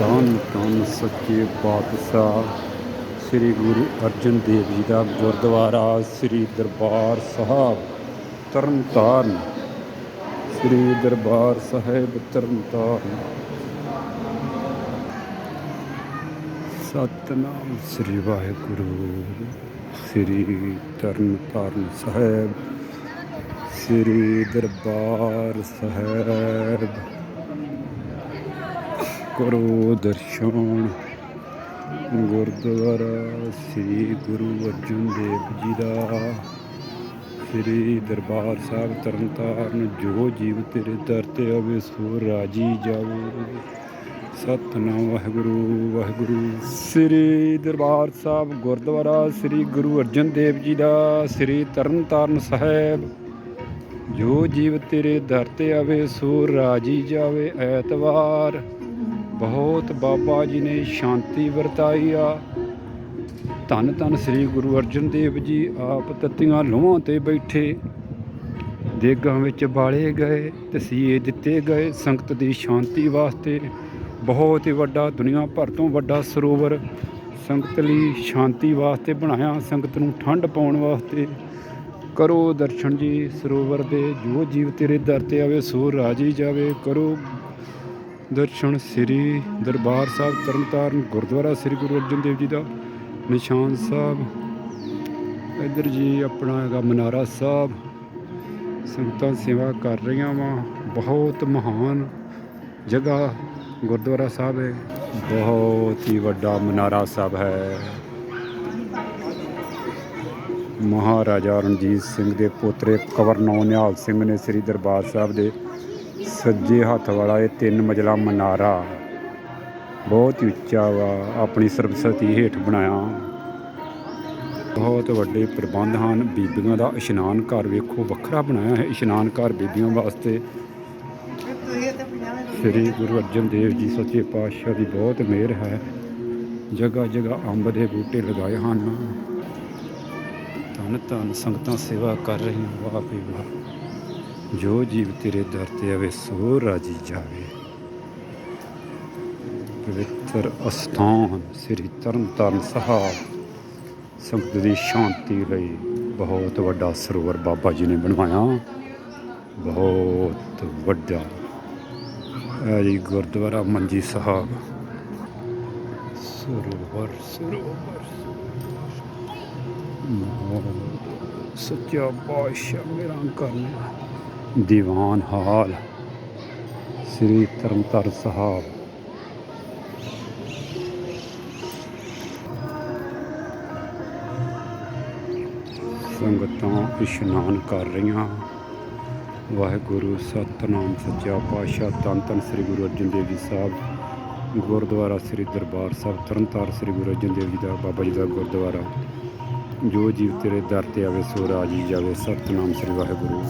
ਧੰਨ ਧੰਨ ਸੱਚੇ ਪਾਤਸ਼ਾਹ, ਸ੍ਰੀ ਗੁਰੂ ਅਰਜਨ ਦੇਵ ਜੀ ਦਾ ਗੁਰਦੁਆਰਾ, ਸ੍ਰੀ ਦਰਬਾਰ ਸਾਹਿਬ, ਤਰਨਤਾਰਨ। ਸ੍ਰੀ ਦਰਬਾਰ ਸਾਹਿਬ, ਤਰਨਤਾਰਨ। ਸਤਨਾਮ ਸ੍ਰੀ ਵਾਹਿਗੁਰੂ, ਸ੍ਰੀ ਤਰਨਤਾਰਨ ਸਾਹਿਬ, ਸ੍ਰੀ ਦਰਬਾਰ ਸਾਹਿਬ। ਕਰੋ ਦਰਸ਼ਨ। ਗੁਰਦੁਆਰਾ ਸ੍ਰੀ ਗੁਰੂ ਅਰਜਨ ਦੇਵ ਜੀ ਦਾ, ਸ੍ਰੀ ਦਰਬਾਰ ਸਾਹਿਬ ਤਰਨਤਾਰਨ ਜੋ ਜੀਵ ਤੇਰੇ ਦਰ ਤੇ ਆਵੇ, ਸੋ ਰਾਜੀ ਜਾਵੇ। ਸਤਨਾਮ ਵਾਹਿਗੁਰੂ ਵਾਹਿਗੁਰੂ। ਸ੍ਰੀ ਦਰਬਾਰ ਸਾਹਿਬ ਗੁਰਦੁਆਰਾ, ਸ੍ਰੀ ਗੁਰੂ ਅਰਜਨ ਦੇਵ ਜੀ ਦਾ, ਸ੍ਰੀ ਤਰਨਤਾਰਨ ਸਾਹਿਬ। ਜੋ ਜੀਵ ਤੇਰੇ ਦਰ ਤੇ ਆਵੇ, ਸੋ ਰਾਜੀ ਜਾਵੇ ਐਤਵਾਰ। ਬਹੁਤ ਬਾਬਾ ਜੀ ਨੇ ਸ਼ਾਂਤੀ ਵਰਤਾਈ ਆ। ਧੰਨ ਧੰਨ ਸ੍ਰੀ ਗੁਰੂ ਅਰਜਨ ਦੇਵ ਜੀ, ਆਪ ਤੱਤੀਆਂ ਲੋਹਾਂ ਤੇ ਬੈਠੇ। ਦੇਗਾਂ ਵਿੱਚ ਬਾਲੇ ਗਏ, ਤਸੀਹੇ ਦਿੱਤੇ ਗਏ, ਸੰਗਤ ਦੀ ਸ਼ਾਂਤੀ ਵਾਸਤੇ। ਬਹੁਤ ਹੀ ਵੱਡਾ, ਦੁਨੀਆ ਭਰ ਤੋਂ ਵੱਡਾ ਸਰੋਵਰ ਸੰਗਤ ਲਈ ਸ਼ਾਂਤੀ ਵਾਸਤੇ ਬਣਾਇਆ, ਸੰਗਤ ਨੂੰ ਠੰਡ ਪਾਉਣ ਵਾਸਤੇ। ਕਰੋ ਦਰਸ਼ਨ ਜੀ ਸਰੋਵਰ ਦੇ, ਜੋ ਜੀਵ ਤੇਰੇ ਦਰ ਤੇ ਆਵੇ ਸੋ ਰਾਜੀ ਜਾਵੇ। ਕਰੋ ਦਰਸ਼ਨ ਸ੍ਰੀ ਦਰਬਾਰ ਸਾਹਿਬ, ਤਰਨਤਾਰਨ ਗੁਰਦੁਆਰਾ ਸ੍ਰੀ ਗੁਰੂ ਅਰਜਨ ਦੇਵ ਜੀ ਦਾ ਨਿਸ਼ਾਨ ਸਾਹਿਬ। ਇੱਧਰ ਜੀ ਆਪਣਾ ਹੈਗਾ ਮਨਾਰਾ ਸਾਹਿਬ। ਸੰਗਤਾਂ ਸੇਵਾ ਕਰ ਰਹੀਆਂ ਵਾਂ, ਬਹੁਤ ਮਹਾਨ ਜਗ੍ਹਾ ਗੁਰਦੁਆਰਾ ਸਾਹਿਬ ਹੈ। ਬਹੁਤ ਹੀ ਵੱਡਾ ਮਨਾਰਾ ਸਾਹਿਬ ਹੈ। ਮਹਾਰਾਜਾ ਰਣਜੀਤ ਸਿੰਘ ਦੇ ਪੋਤਰੇ ਕਵਰ ਨਿਹਾਲ ਸਿੰਘ ਨੇ ਸ੍ਰੀ ਦਰਬਾਰ ਸਾਹਿਬ ਦੇ ਸੱਜੇ ਹੱਥ ਵਾਲਾ ਇਹ ਤਿੰਨ ਮਜ਼ਲਾ ਮਨਾਰਾ ਬਹੁਤ ਹੀ ਉੱਚਾ ਵਾ, ਆਪਣੀ ਸਰਬਸਤੀ ਹੇਠ ਬਣਾਇਆ। ਬਹੁਤ ਵੱਡੇ ਪ੍ਰਬੰਧ ਹਨ। ਬੀਬੀਆਂ ਦਾ ਇਸ਼ਨਾਨ ਘਰ ਵੇਖੋ, ਵੱਖਰਾ ਬਣਾਇਆ ਹੈ ਇਸ਼ਨਾਨ ਘਰ ਬੀਬੀਆਂ ਵਾਸਤੇ ਸ੍ਰੀ ਗੁਰੂ ਅਰਜਨ ਦੇਵ ਜੀ ਸੱਚੇ ਪਾਤਸ਼ਾਹ ਦੀ ਬਹੁਤ ਮਿਹਰ ਹੈ। ਜਗ੍ਹਾ ਜਗ੍ਹਾ ਅੰਬ ਦੇ ਬੂਟੇ ਲਗਾਏ ਹਨ। ਧੰਨ ਧੰਨ ਸੰਗਤਾਂ ਸੇਵਾ ਕਰ ਰਹੀਆਂ ਵਾਹ ਵੀ ਵਾਹ। ਜੋ ਜੀਵ ਤੇਰੇ ਦਰ ਤੇ ਆਵੇ, ਸੋ ਰਾਜੀ ਜਾਵੇ। ਪਵਿੱਤਰ ਅਸਥਾਨ ਸ੍ਰੀ ਤਰਨਤਾਰਨ ਸਾਹਿਬ। ਸੰਗਤ ਦੀ ਸ਼ਾਂਤੀ ਲਈ ਬਹੁਤ ਵੱਡਾ ਸਰੋਵਰ ਬਾਬਾ ਜੀ ਨੇ ਬਣਵਾਇਆ। ਬਹੁਤ ਵੱਡਾ ਹੈ ਜੀ ਗੁਰਦੁਆਰਾ ਮੰਜੀ ਸਾਹਿਬ। ਸਰੋਵਰ ਸਰੋਵਰ। ਮੋਹ ਸੱਚਾ ਪਾਤਸ਼ਾਹ ਮੇਰਾ ਕਰਨਾ ਦੀਵਾਨ ਹਾਲ ਸ੍ਰੀ ਤਰਨਤਾਰਨ ਸਾਹਿਬ। ਸੰਗਤਾਂ ਇਸ਼ਨਾਨ ਕਰ ਰਹੀਆਂ। ਵਾਹਿਗੁਰੂ, ਸਤਨਾਮ ਸੱਚਾ ਪਾਤਸ਼ਾਹ, ਧੰਨ ਧੰਨ ਸ੍ਰੀ ਗੁਰੂ ਅਰਜਨ ਦੇਵ ਜੀ ਸਾਹਿਬ। ਗੁਰਦੁਆਰਾ ਸ੍ਰੀ ਦਰਬਾਰ ਸਾਹਿਬ, ਤਰਨਤਾਰਨ ਸ੍ਰੀ ਗੁਰੂ ਅਰਜਨ ਦੇਵ ਜੀ ਦਾ, ਬਾਬਾ ਜੀ ਦਾ ਗੁਰਦੁਆਰਾ। ਜੋ ਜੀਵ ਤੇਰੇ ਦਰ ਤੇ ਆਵੇ, ਸੋ ਰਾਜੀ ਜਾਵੇ। ਸਤਨਾਮ ਸ੍ਰੀ ਵਾਹਿਗੁਰੂ।